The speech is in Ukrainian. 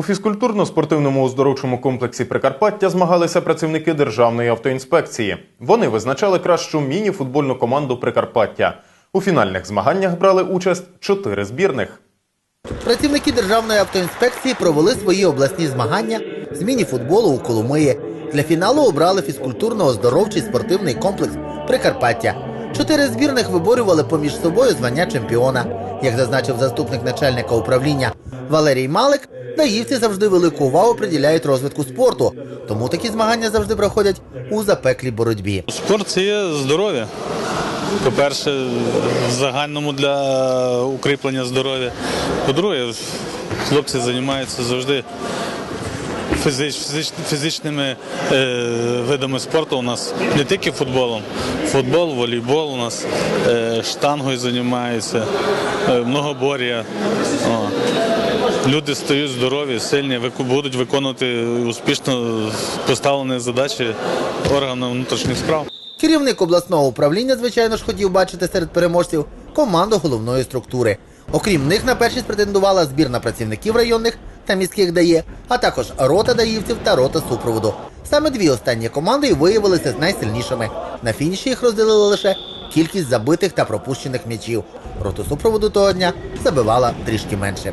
У фізкультурно-спортивному оздоровчому комплексі Прикарпаття змагалися працівники Державної автоінспекції. Вони визначали кращу міні-футбольну команду Прикарпаття. У фінальних змаганнях брали участь чотири збірних. Працівники Державної автоінспекції провели свої обласні змагання з міні-футболу у Коломиї. Для фіналу обрали фізкультурно-оздоровчий спортивний комплекс Прикарпаття. Чотири збірних виборювали поміж собою звання чемпіона. Як зазначив заступник начальника управління Валерій Малик, даївці завжди велику увагу приділяють розвитку спорту, тому такі змагання завжди проходять у запеклій боротьбі. Спорт це є здоров'я. По-перше, в загальному для укріплення здоров'я. По-друге, хлопці займаються завжди фізич, фізич, фізичними е, видами спорту. У нас не тільки футболом. Футбол, волейбол у нас е, штангою займаються, е, многобор'я. Люди стають здорові, сильні, будуть виконувати успішно поставлені задачі органам внутрішніх справ. Керівник обласного управління, звичайно ж, хотів бачити серед переможців команду головної структури. Окрім них на першість претендувала збірна працівників районних та міських ДАЄ, а також рота даївців та рота супроводу. Саме дві останні команди і виявилися найсильнішими. На фініші їх розділили лише кількість забитих та пропущених м'ячів. Роту супроводу того дня забивала трішки менше.